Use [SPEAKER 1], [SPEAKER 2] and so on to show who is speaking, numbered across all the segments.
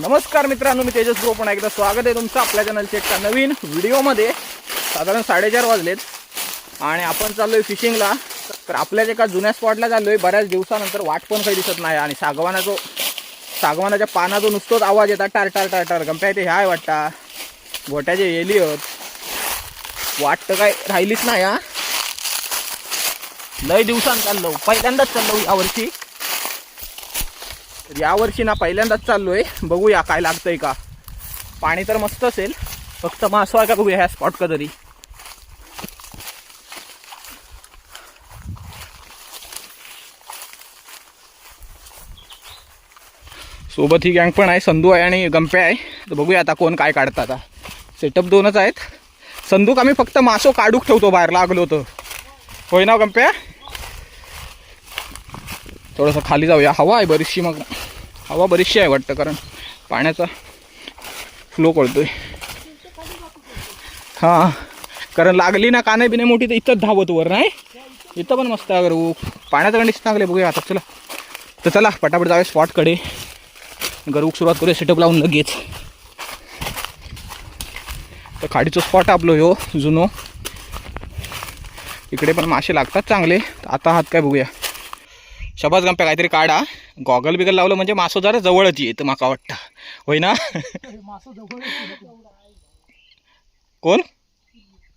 [SPEAKER 1] नमस्कार मित्रांनो मी तेजस ग्रो पण एकदा स्वागत आहे तुमचं आपल्या चॅनलच्या एका नवीन व्हिडिओमध्ये. साधारण साडेचार वाजलेत आणि आपण चाललोय फिशिंगला तर आपल्याच एका जुन्या स्पॉटला चाललोय. बऱ्याच दिवसानंतर वाट पण काही दिसत नाही आणि सागवाना जो सागवानाच्या पानाचा नुसतोच आवाज येतात. टार टार टार टार. गमप्या ते ह्याय वाटता. गोट्याचे येली आहेत वाट तर काय राहिलीच नाही हा. लय दिवसांत चाललो. पहिल्यांदाच चाललो यावर्षी तर यावर्षी ना पहिल्यांदाच चाललोय. बघूया काय लागतंय का. पाणी तर मस्त असेल. फक्त मासो आहे का बघूया ह्या स्पॉट का तरी. सोबत ही गँग पण आहे. संधू आहे आणि गंप्या आहे. तर बघूया आता कोण काय काढतं आता. सेटअप दोनच आहेत. संधूक आम्ही फक्त मासो काढूक ठेवतो बाहेर. लागलो होतं होय ना गंप्या? थोडंसं खाली जाऊया. हवा आहे बरीचशी मग. हवा बरीचशी आहे वाटतं कारण पाण्याचा फ्लो कळतोय हां. कारण लागली ना काने बिने मोठी तर इथंच धावत वर नाही? इथं पण मस्त आहे गरू पाण्याचं कंडिशन चांगले बघूया आता. चला. तर चला पटापट जाऊया स्पॉटकडे गरूक सुरुवात करूया सेटअप लावून लगेच. तर खाडीचं स्पॉट आपलो ह्यो जुनो. इकडे पण मासे लागतात चांगले. आता हात काय बघूया. शबाज गंप्या काहीतरी काढा. गॉगल बिगल लावलं म्हणजे मासो जरा जवळच येतं माका वाटतं. होय ना? कोण?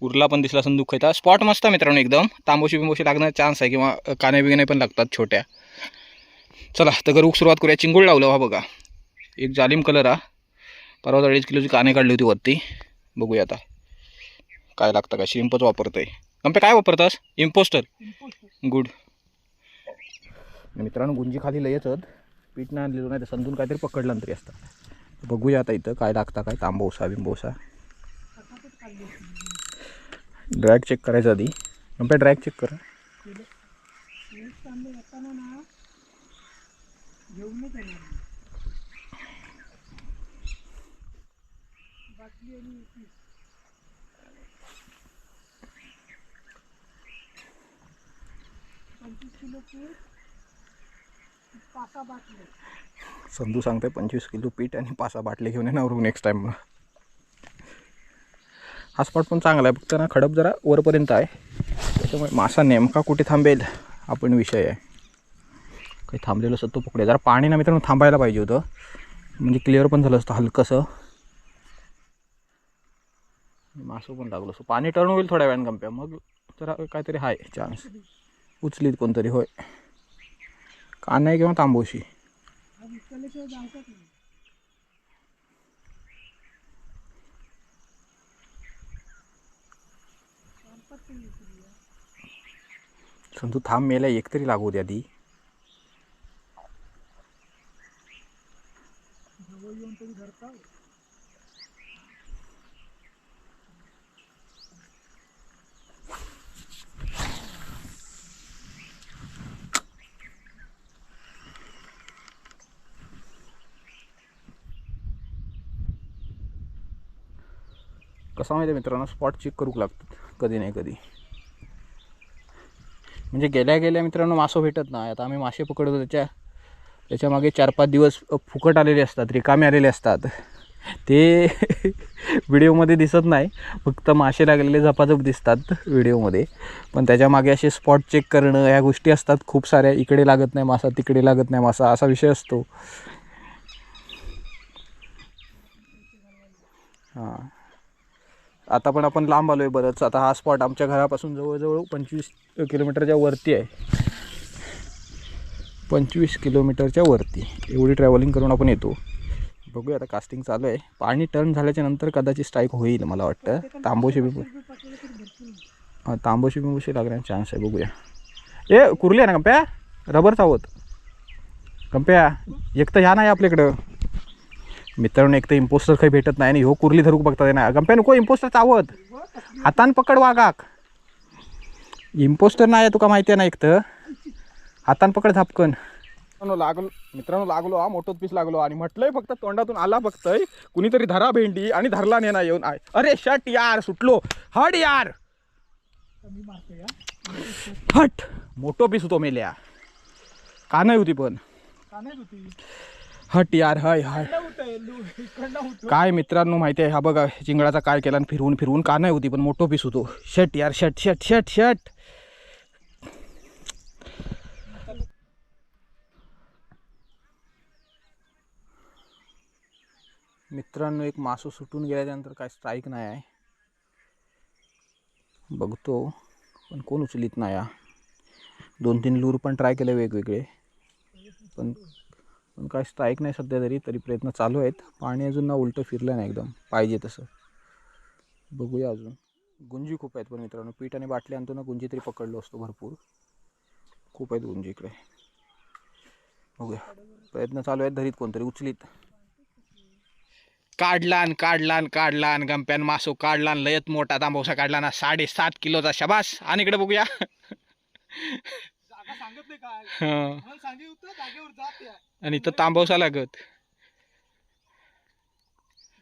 [SPEAKER 1] उरला पण दिसला असून दुःख येतात स्पॉट मस्त मित्रांनो एकदम. तांबोशी बिंबोशी लागण्याचा चान्स आहे किंवा काने बिगणे पण लागतात छोट्या. चला तर गरूक सुरुवात करूया. चिंगूळ लावलं हा बघा. एक जालिम कलर हा. परवा अडीच किलोची काने काढली होती वरती. बघूया आता. काय लागतं का श्रिंपच वापरतोय. गंपे काय वापरतास? इम्पोस्टर गुड मित्रांनो गुंजी खाली लयच पीठ नाही आणलेलं नाही तर समजून काहीतरी पकडलं तरी असतं. बघूया आता इथं काय लागतं काय तांबोसा बिंबोसा ड्रॅग चेक करायचं आधी. गंप्या ड्रॅग चेक करा. संधू सांगते पंचवीस किलो पीठ आणि पासा बाटले घेऊन ये नवरू नेक्स्ट टाइम हा स्पॉट पण चांगला आहे. फक्त ना खडप जरा वरपर्यंत आहे. त्याच्यामुळे मासा नेमका कुठे थांबेल हा पण विषय आहे. काही थांबलेलं असतं तो पकडे जरा पाणी ना मित्रांनो थांबायला पाहिजे होतं. म्हणजे क्लिअर पण झालं असतं हलकंसं. मासं पण लागलो असतो. पाणी टर्न होईल थोड्या वेळानं कंप्या मग जरा काहीतरी आहे चान्स उचलीत कोणतरी होय. कान्हा किंवा तांबोशी. संतू थांब मेला एक तरी लागू द्या आधी कसा माहिती आहे मित्रांनो? स्पॉट चेक करूक लागतात कधी नाही कधी. म्हणजे गेल्या गेल्या मित्रांनो मासो भेटत नाही. आता आम्ही मासे पकडतो त्याच्या त्याच्यामागे चार पाच दिवस फुकट आलेले असतात रिकामे आलेले असतात. ते व्हिडिओमध्ये दिसत नाही फक्त मासे लागलेले झपाझप दिसतात व्हिडिओमध्ये. पण त्याच्यामागे असे स्पॉट चेक करणं ह्या गोष्टी असतात खूप साऱ्या. इकडे लागत नाही मासा तिकडे लागत नाही मासा असा विषय असतो. हां. आता पण आपण लांब आलो आहे बरंच. आता हा स्पॉट आमच्या घरापासून जवळजवळ पंचवीस किलोमीटरच्या वरती आहे. पंचवीस किलोमीटरच्या वरती. एवढी ट्रॅव्हलिंग करून आपण येतो. बघूया आता कास्टिंग चालू आहे. पाणी टर्न झाल्याच्यानंतर कदाचित स्ट्राईक होईल मला वाटतं. तांबोशी बिंबू हां तांबोशी बिंबूशी लागण्याचा चान्स आहे. बघूया. ए कुरली आहे ना कंप्या रबर चावत. कंप्या एक तर ह्या नाही आपल्याकडं. मित्रांनो एक तर इम्पोस्टर काही भेटत नाही आणि ह्यो कुर्ली धरूक बघता ना गंप्या नको इम्पोस्टर चावत हातान पकड वागाक इम्पोस्टर नाही आहे तुका माहिती आहे ना एक तर. हातान पकड झापकन. मित्रांनो लागलो मित्रांनो लागलो हा मोठोच पीस लागलो. आणि म्हटलंय फक्त तोंडातून आला बघतय कुणीतरी धरा भेंडी आणि धरला नेना येऊन. आय अरे शट यार सुटलो. हट यार. हट. मोठो पीस होतो मेल्या. का नाही होती पण.
[SPEAKER 2] का नाही होती.
[SPEAKER 1] हट यार हय हय. काय मित्रांनो माहिती आहे हा बघा चिंगळाचा काय केला आणि फिरवून फिरवून का नाही होती पण मोठो पीस होतो. शट यार शट शट शट शट. मित्रांनो एक मासो सुटून गेल्याच्यानंतर काय स्ट्राईक नाही आहे. बघतो पण कोण उचलीत नाही. दोन तीन लूर पण ट्राय केले वेगवेगळे. पण पण काय स्ट्राईक नाही सध्या तरी तरी प्रयत्न चालू आहेत. पाणी अजून ना उलटं फिरलं नाही एकदम. पाहिजे तसं. बघूया अजून. गुंजी खूप आहेत पण मित्रांनो. पीठ आणि बाटली आणतो ना गुंजी तरी पकडलो असतो भरपूर. खूप आहेत गुंजी इकडे. बघूया. प्रयत्न चालू आहेत धरीत कोणतरी उचलीत. काढलान काढलान काढलान. गंप्यान मासो काढलान. लयत मोठा तांबवसा काढला ना साडेसात किलोचा शबास. आणि इकडे बघूया.
[SPEAKER 2] सांगत नाही काय?
[SPEAKER 1] हं.
[SPEAKER 2] मला सांगे होतं जागेवर जात या.
[SPEAKER 1] आणि इथं तांबवसा लागत.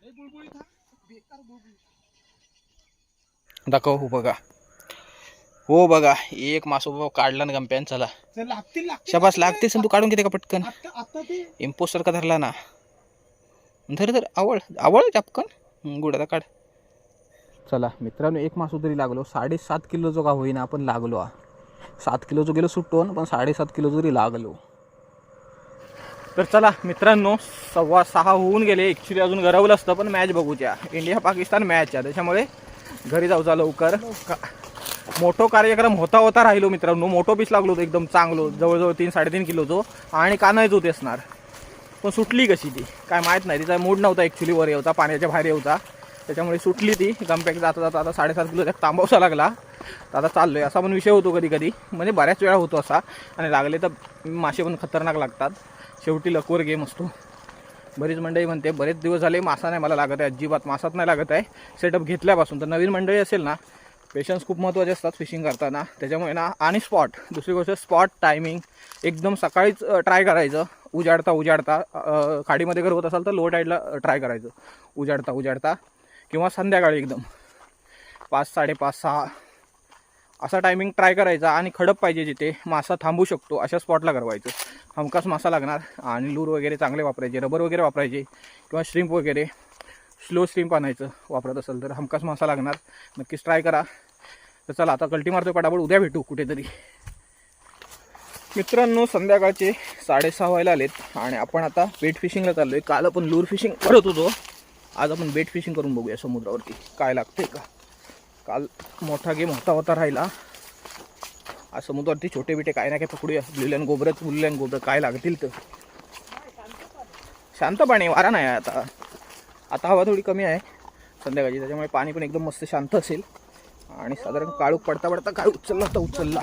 [SPEAKER 2] लय बेकार
[SPEAKER 1] दाखव हो बघा. हो बघा एक मासो काढला ना गंप्यान चला.
[SPEAKER 2] चल लागतील लागतील.
[SPEAKER 1] शबास लागतेस आणि तू काढून घेते का पटकन?
[SPEAKER 2] आता आता ते.
[SPEAKER 1] इम्पोस्टर का धरला ना. धर धर आवळ आवळ चपकन गुड आता काढ. चला मित्रांनो एक मासू तरी लागलो. साडेसात किलोचं का होईना आपण लागलो हा. सात किलोचं गेलो सुटून पण साडेसात किलो जरी लागलो. तर चला मित्रांनो सव्वा सहा होऊन गेले. ॲक्च्युली अजून गरवलं असतं पण मॅच बघूच्या. इंडिया पाकिस्तान मॅच आहे. त्याच्यामुळे घरी जाऊचा लवकर. का मोठो कार्यक्रम होता होता राहिलो मित्रांनो. मोठो पीस लागलो होतो एकदम चांगलो. जवळजवळ तीन साडेतीन किलोचो. आणि कानायच होते असणार. पण सुटली कशी ती? काय माहीत नाही. तिचा मूड नव्हता ॲक्च्युली वर होता पाण्याच्या बाहेर होता त्याच्यामुळे सुटली ती. गमपॅक जाता जाता आता साडेसात किलो तांबवसा लागला. तर आता चाललोय. असा पण विषय होतो कधी कधी म्हणजे बऱ्याच वेळा होतो असा. आणि लागले तर मासे पण खतरनाक लागतात. शेवटी लकवर गेम असतो. बरीच मंडळी म्हणते बरेच दिवस झाले मासा नाही मला लागत आहे. अजिबात मासात नाही लागत आहे. सेटअप घेतल्यापासून. तर नवीन मंडळी असेल ना पेशन्स खूप महत्त्वाचे असतात फिशिंग करताना. त्याच्यामुळे ना आणि स्पॉट दुसरी गोष्ट स्पॉट टायमिंग एकदम सकाळीच ट्राय करायचं. उजाडता उजाडता. खाडीमध्ये जर होत असाल तर लो टाईडला ट्राय करायचं. उजाडता उजाडता. किंवा संध्याकाळी एकदम. पाच साडेपाच सहा. असा टायमिंग ट्राय करायचा आणि खडप पाहिजे जिथे मासा थांबू शकतो अशा स्पॉटला करवायचं. हमखास मासा लागणार आणि लूर वगैरे चांगले वापरायचे रबर वगैरे वापरायचे किंवा श्रिम्प वगैरे स्लो स्ट्रीम आणायचं वापरत असेल तर हमखास मासा लागणार. नक्कीच ट्राय करा. तर चला आता कल्टी मारतो पटापट उद्या भेटू कुठेतरी. मित्रांनो संध्याकाळचे साडेसहा व्हायला आलेत आणि आपण आता बेट फिशिंगला चाललो आहे काल आपण लूर फिशिंग करत होतो. आज आपण बेट फिशिंग करून बघूया समुद्रावरती. काय लागते का? काल मोठा गेम होता होता राहिला. आज समुद्रावरती छोटे बिटे काय ना काय पकडूया. बुलल्यान गोबरच बुलल्यान गोबर काय लागतील तर. शांत पाणी वारा नाही आहे आता. आता हवा थोडी कमी आहे संध्याकाळची त्याच्यामुळे पाणी पण एकदम मस्त शांत असेल. आणि साधारण काळूक पडता पडता काय उचलला तर उचलला.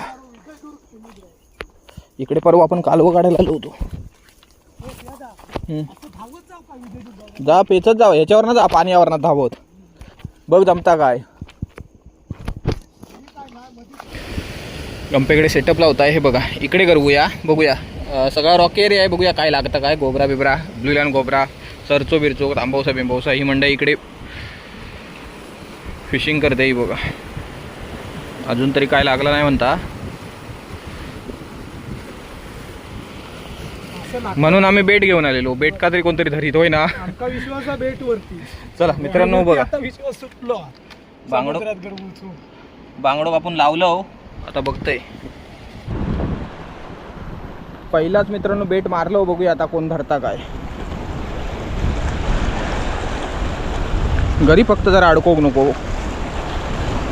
[SPEAKER 1] इकडे परवा आपण कालवं काढायला आलो होतो. जा पेचत जा ह्याच्यावर ना जा पाण्यावर ना धावत. बघ जमता काय. गंपेकडे सेटअप लावता हे बघा इकडे करूया बघूया. सगळा रॉकी एरिया आहे बघूया काय लागतं काय गोबरा बिबरा ब्ल्यूलॅन गोबरा सरचो बिरचो तांबवसा बिंबवसा ही मंडई इकडे फिशिंग करते ही बघा. अजून तरी काय लागलं नाही म्हणता. म्हणून आम्ही बेट घेऊन आलेलो. बेट का तरी कोणतरी धरीत होय ना?
[SPEAKER 2] आमका विश्वास आहे बेट वरती.
[SPEAKER 1] चला मित्रांनो बघा. बांगडो. बांगडो आपण लावलं आता बघतोय. पहिलाच मित्रांनो बेट मारलो बघूया आता कोण धरता काय. घरी फक्त जरा अडकवू नको.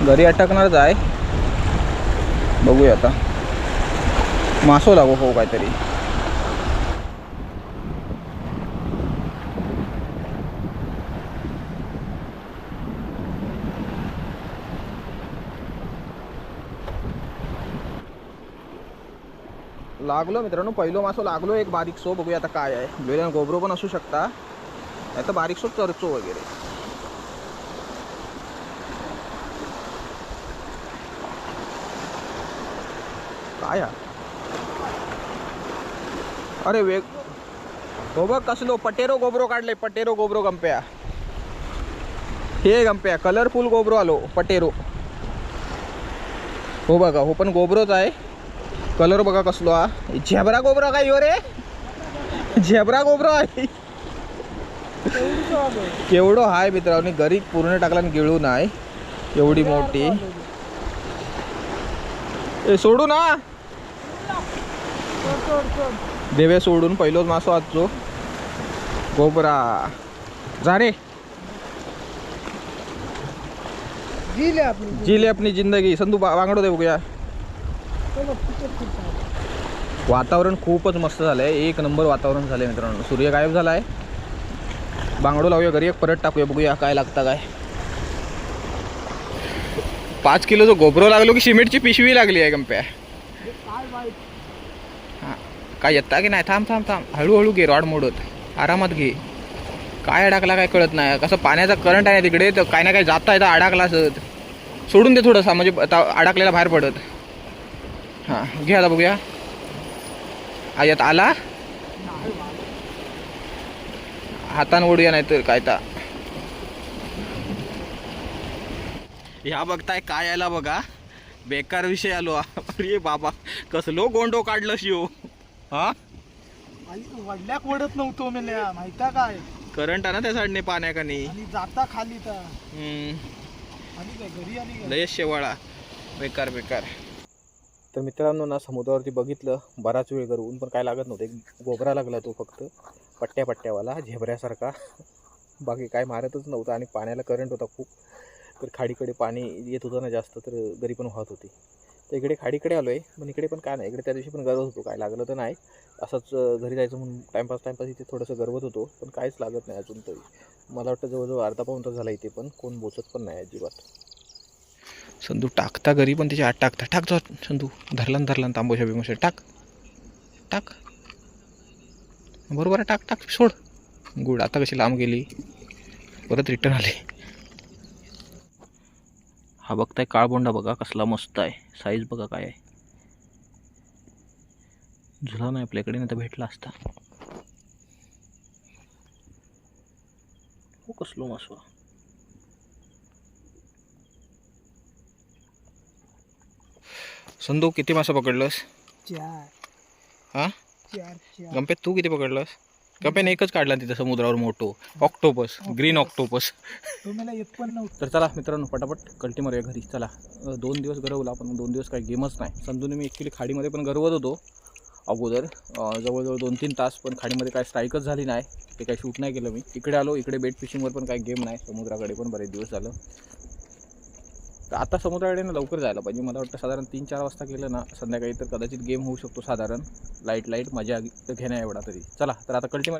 [SPEAKER 1] घरी अटकणारच आहे बघूया आता. मासो लागो हो काहीतरी. लागलो मित्रांनो पहिलो मासो लागलो एक बारीक सो बघूया आता काय आहे. वेळ गोबरो पण असू शकता नाही तर बारीक सो चरचो वगैरे. काय अरे वेग हो बघ कसलो? पटेरो गोबरो काढले पटेरो गोबरो गंप्या. हे गंप्या कलरफुल गोबरो आलो पटेरो. हो बघा हो पण गोबरोच आहे. कलर बघा कसलो हा. झेबरा गोबरा काय यो रे? झेब्रा गोबरा केवढं हाय मित्रांनी घरी पूर्ण टाकला आणि गिळू नाही एवढी मोठी. ए सोडू ना देवे सोडून पहिलोच मासो आजचो. गोबरा जा रे.
[SPEAKER 2] आपली.
[SPEAKER 1] जिले अपनी जिंदगी. संधू बा- बांगडो दे बघूया वातावरण खूपच मस्त झालं आहे एक नंबर वातावरण झालंय मित्रांनो. सूर्य गायब झाला आहे बांगडो लावूया घरी. एक परत टाकूया. बघूया काय लागतं काय. पाच किलो जो गोबरो लागलो की सिमेंटची पिशवी लागली आहे गंप्या.
[SPEAKER 2] काय
[SPEAKER 1] काय येता की नाही? थांब थांब थांब. हळूहळू घे रॉड मोडत. आरामात घे. काय अडकला काय कळत नाही. कसं पाण्याचा करंट आहे ना तिकडे तर काय ना काय जाता येतं अडकला असत सोडून दे थोडंसं. म्हणजे आता अडकलेला बाहेर पडत. हां घे आता बघूया. हा यात आला? हातानं ओढूया नाही तर काय ता. ह्या बघताय काय आला बघा. बेकार विषय आलो. अरे बाबा कसलो गोंडो काढलं शिव. हा?
[SPEAKER 2] वडल्याक वडत नव्हतो मेल्या. माहिता काय?
[SPEAKER 1] करंट आहे ना त्या साईडने पाण्याकानी
[SPEAKER 2] आणि जाता खाली तर?
[SPEAKER 1] लयच शेवाळा. बेकार बेकार. तर मित्रांनो ना समुद्रावरती बघितलं बराच वेळ करून पण काय लागत नव्हतं. एक गोबरा लागला तो फक्त पट्ट्या पट्ट्यावाला झेबऱ्यासारखा. बाकी काय मारतच नव्हतं आणि पाण्याला करंट होता खूप. तर खाडीकडे पाणी येत होतं ना जास्त तर गरी पण वाहत होती. तर इकडे खाडीकडे आलो आहे पण इकडे पण काय नाही. इकडे त्या दिवशी पण गरवत होतो काय लागलं तर नाही. असंच घरी जायचं म्हणून टाईमपास टाईमपास इथे थोडंसं गरवत होतो पण काहीच लागत नाही अजून तरी. मला वाटतं जवळजवळ अर्धा पाऊन तास झाला इथे पण कोण बोचत पण नाही अजिबात. संधू टाकता घरी पण त्याची आत टाकता. टाक जा संधू धरला धरला तांबोशा बिमोशा टाक. टाक. बरोबर आहे टाक टाक. सोड. गुड. आता कशी लांब गेली. परत रिटर्न आले. हा बघताय काळबोंडा बघा कसला मस्त आहे. साईज बघा काय आहे. झुला नाही आपल्याकडे नाही तर भेटला असता. हो कसलो मासवा. संधू किती मासा पकडलंस?
[SPEAKER 2] चार.
[SPEAKER 1] हा?
[SPEAKER 2] चार चार.
[SPEAKER 1] गंपे तू किती पकडलंस? गंपेने एकच काढला तिथं समुद्रावर मोठो ऑक्टोपस ग्रीन ऑक्टोपस.
[SPEAKER 2] पण नव्हतं.
[SPEAKER 1] तर चला मित्रांनो पटापट कल्टी मारूया घरी. चला अं, दोन दिवस गरवला पण दोन दिवस काही गेमच नाही. संधूने मी ॲक्च्युली खाडीमध्ये पण गरवत होतो अगोदर. अं, जवळजवळ दोन तीन तास पण खाडीमध्ये काय स्ट्राईकच झाली नाही. ते काही शूट नाही केलं मी. इकडे आलो इकडे बेट फिशिंगवर पण काही गेम नाही. समुद्राकडे पण बरेच दिवस झालं. तर आता समुद्राकडे ना लवकर जायला पाहिजे. मला वाटतं साधारण तीन चार वाजता केलं ना संध्याकाळी तर कदाचित गेम होऊ शकतो साधारण. लाइट लाइट मजा घेण्या एवढा तरी. चला तर आता कल्टी